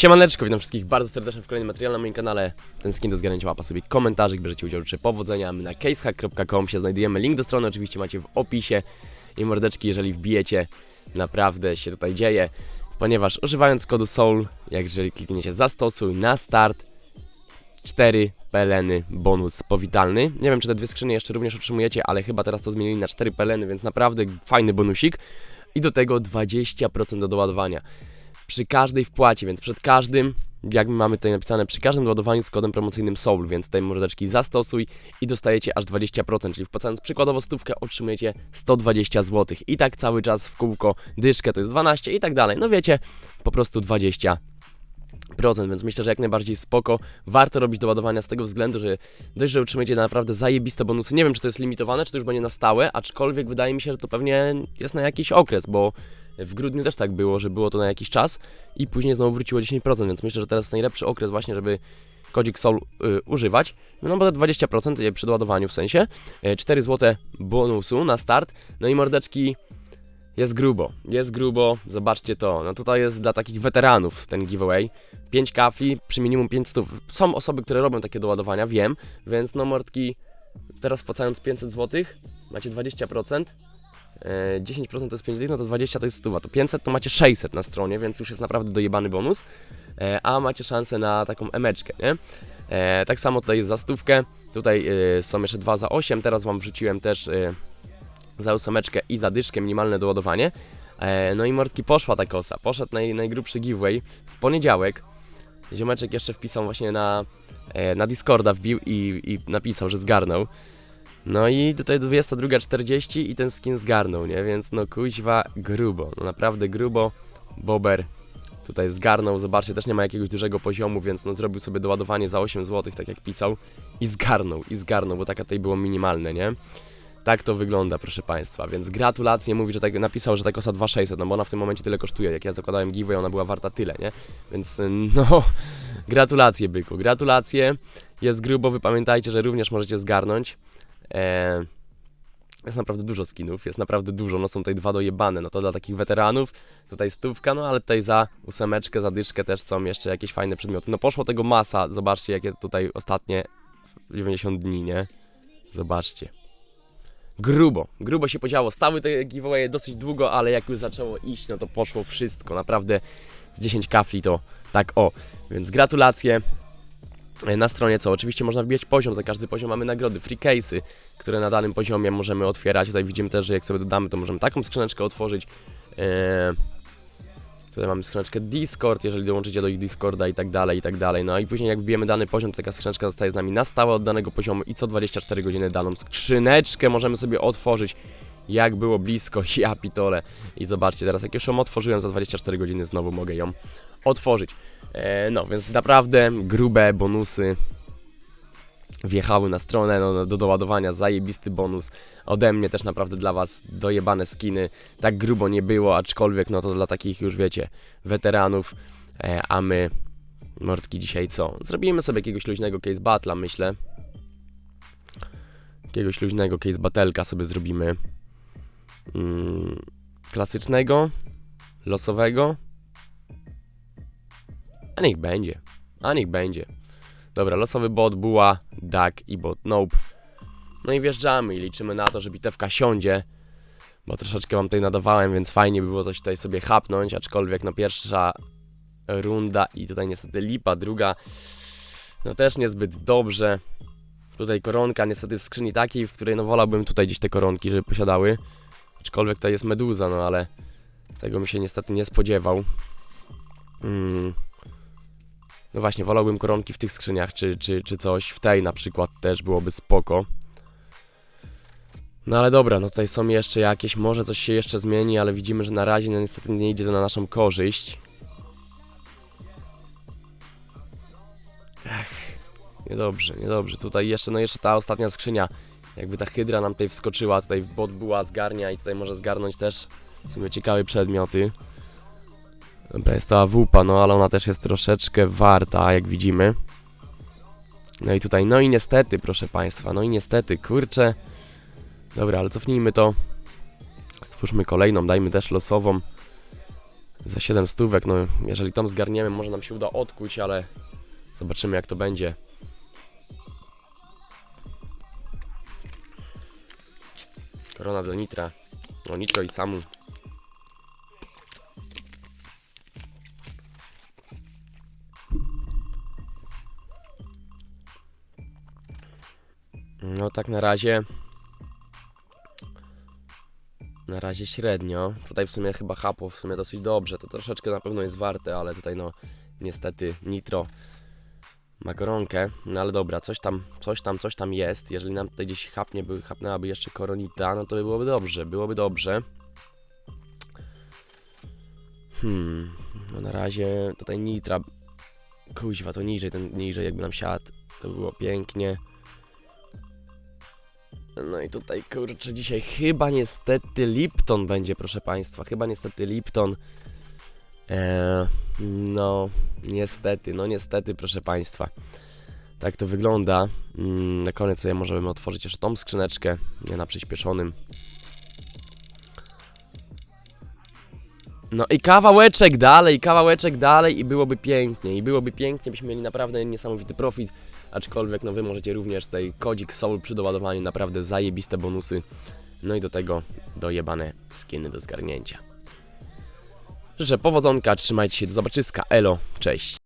Siemaneczko, witam wszystkich bardzo serdecznie w kolejnym materiale na moim kanale. Ten skin do zgarnięcia łapa sobie komentarzyk, bierzecie udział czy powodzenia. My na casehack.com się znajdujemy, link do strony oczywiście macie w opisie. I mordeczki, jeżeli wbijecie, naprawdę się tutaj dzieje. Ponieważ używając kodu SOUL, jak jeżeli klikniecie zastosuj na start, 4 peleny bonus powitalny. Nie wiem, czy te dwie skrzynie jeszcze również otrzymujecie, ale chyba teraz to zmienili na 4 peleny, więc naprawdę fajny bonusik. I do tego 20% do doładowania przy każdej wpłacie, więc przed każdym, jak mamy tutaj napisane, przy każdym doładowaniu z kodem promocyjnym SOUL, więc tej mordeczki zastosuj i dostajecie aż 20%, czyli wpłacając przykładowo stówkę otrzymujecie 120 zł i tak cały czas w kółko, dyszkę to jest 12 i tak dalej, no wiecie, po prostu 20 więc myślę, że jak najbardziej spoko. Warto robić doładowania z tego względu, że dość, że utrzymujecie naprawdę zajebiste bonusy. Nie wiem, czy to jest limitowane, czy to już będzie na stałe, aczkolwiek wydaje mi się, że to pewnie jest na jakiś okres, bo w grudniu też tak było, że było to na jakiś czas i później znowu wróciło 10%, więc myślę, że teraz jest najlepszy okres właśnie, żeby kodzik SOL y, używać. No bo te 20% przy doładowaniu w sensie. 4 zł bonusu na start. No i mordeczki jest grubo, jest grubo, zobaczcie to. No tutaj jest dla takich weteranów ten giveaway. 5 kafli przy minimum 500. Są osoby, które robią takie doładowania, wiem, więc no mordki teraz wpłacając 500 zł macie 20%. 10% to jest 5 no to 20 to jest 100, to 500 to macie 600 na stronie, więc już jest naprawdę dojebany bonus, e, a macie szansę na taką emeczkę, nie? E, tak samo tutaj jest za stówkę, tutaj e, są jeszcze dwa za 8, teraz Wam wrzuciłem też za ósemeczkę i za dyszkę minimalne doładowanie. No i mordki poszła ta kosa, poszedł naj, najgrubszy giveaway w poniedziałek. Ziomeczek jeszcze wpisał właśnie na, na Discorda, wbił i, i napisał, że zgarnął. No i tutaj 22.40 i ten skin zgarnął, nie? Więc no kuźwa grubo, no naprawdę grubo. Bober tutaj zgarnął, zobaczcie, też nie ma jakiegoś dużego poziomu, więc no zrobił sobie doładowanie za 8 zł, tak jak pisał. I zgarnął, i zgarnął, bo taka tutaj było minimalne, nie? Tak to wygląda, proszę Państwa, więc gratulacje, mówi, że tak, napisał, że ta kosa 2600, no bo ona w tym momencie tyle kosztuje, jak ja zakładałem giveaway, ona była warta tyle, nie? Więc no, gratulacje byku, gratulacje, jest grubo, wy pamiętajcie, że również możecie zgarnąć. E, jest naprawdę dużo skinów, jest naprawdę dużo, no są tutaj dwa dojebane, no to dla takich weteranów, tutaj stówka, no ale tutaj za ósemeczkę, za dyszkę też są jeszcze jakieś fajne przedmioty. No poszło tego masa, zobaczcie jakie tutaj ostatnie 90 dni, nie? Zobaczcie. Grubo, grubo się podziało. Stały te giveawaye dosyć długo, ale jak już zaczęło iść, no to poszło wszystko. Naprawdę z 10 kafli to tak o. Więc gratulacje. E, na stronie co? Oczywiście można wbijać poziom, za każdy poziom mamy nagrody, free case'y, które na danym poziomie możemy otwierać. Tutaj widzimy też, że jak sobie dodamy, to możemy taką skrzyneczkę otworzyć. Eee, tutaj mamy skrzyneczkę Discord, jeżeli dołączycie do ich Discorda i tak dalej, i tak dalej. No i później jak wbijemy dany poziom, to taka skrzyneczka zostaje z nami na stałe od danego poziomu i co 24 godziny daną skrzyneczkę możemy sobie otworzyć jak było blisko, ja pitole. I zobaczcie, teraz jak już ją otworzyłem za 24 godziny, znowu mogę ją otworzyć. E, no, więc naprawdę grube bonusy wjechały na stronę no, do doładowania, zajebisty bonus. Ode mnie też naprawdę dla Was dojebane skiny. Tak grubo nie było, aczkolwiek no to dla takich już wiecie, weteranów, e, a my mordki dzisiaj co? Zrobimy sobie jakiegoś luźnego case battle'a, myślę. Jakiegoś luźnego case battle'ka sobie zrobimy. Mm, klasycznego, losowego. A niech będzie. A niech będzie. Dobra, losowy bot, buła, duck i bot nope. No i wjeżdżamy i liczymy na to, że bitewka siądzie. Bo troszeczkę wam tutaj nadawałem, więc fajnie by było coś tutaj sobie chapnąć, aczkolwiek no pierwsza runda i tutaj niestety lipa, druga no też niezbyt dobrze. Tutaj koronka niestety w skrzyni takiej, w której no wolałbym tutaj gdzieś te koronki, żeby posiadały. Aczkolwiek to jest meduza, no ale tego mi się niestety nie spodziewał. Hmm. No właśnie, wolałbym koronki w tych skrzyniach, czy, czy, czy coś. W tej na przykład też byłoby spoko. No ale dobra, no tutaj są jeszcze jakieś, może coś się jeszcze zmieni, ale widzimy, że na razie no niestety nie idzie to na naszą korzyść. Ech, niedobrze, niedobrze. Tutaj jeszcze, no jeszcze ta ostatnia skrzynia, jakby ta hydra nam tutaj wskoczyła, tutaj bot była, zgarnia i tutaj może zgarnąć też w sumie ciekawe przedmioty. Dobra, jest to AWP, no ale ona też jest troszeczkę warta, jak widzimy. No i tutaj, no i niestety, proszę Państwa, no i niestety, kurczę. Dobra, ale cofnijmy to. Stwórzmy kolejną, dajmy też losową. Za 7 stówek, no jeżeli tam zgarniemy, może nam się uda odkuć, ale zobaczymy jak to będzie. Korona do Nitra. No Nitro i Samu. No tak na razie. Na razie średnio. Tutaj w sumie chyba hapło w sumie dosyć dobrze. To troszeczkę na pewno jest warte, ale tutaj no niestety nitro ma koronkę. No ale dobra, coś tam, coś tam, coś tam jest. Jeżeli nam tutaj gdzieś hapnie, by, hapnęłaby jeszcze koronita, no to by byłoby dobrze, byłoby dobrze. Hmm, no na razie tutaj nitra. Kuźwa, to niżej, ten niżej jakby nam siadł, to by było pięknie. No i tutaj kurczę, dzisiaj chyba niestety Lipton będzie, proszę Państwa. Chyba niestety Lipton. Eee, no, niestety, no niestety, proszę Państwa. Tak to wygląda. Mm, na koniec sobie możemy otworzyć jeszcze tą skrzyneczkę, na przyspieszonym. No i kawałeczek dalej, kawałeczek dalej i byłoby pięknie, i byłoby pięknie, byśmy mieli naprawdę niesamowity profit, aczkolwiek no wy możecie również tutaj kodzik Soul przy doładowaniu, naprawdę zajebiste bonusy, no i do tego dojebane skiny do zgarnięcia. Życzę powodzonka, trzymajcie się, do zobaczyska, elo, cześć.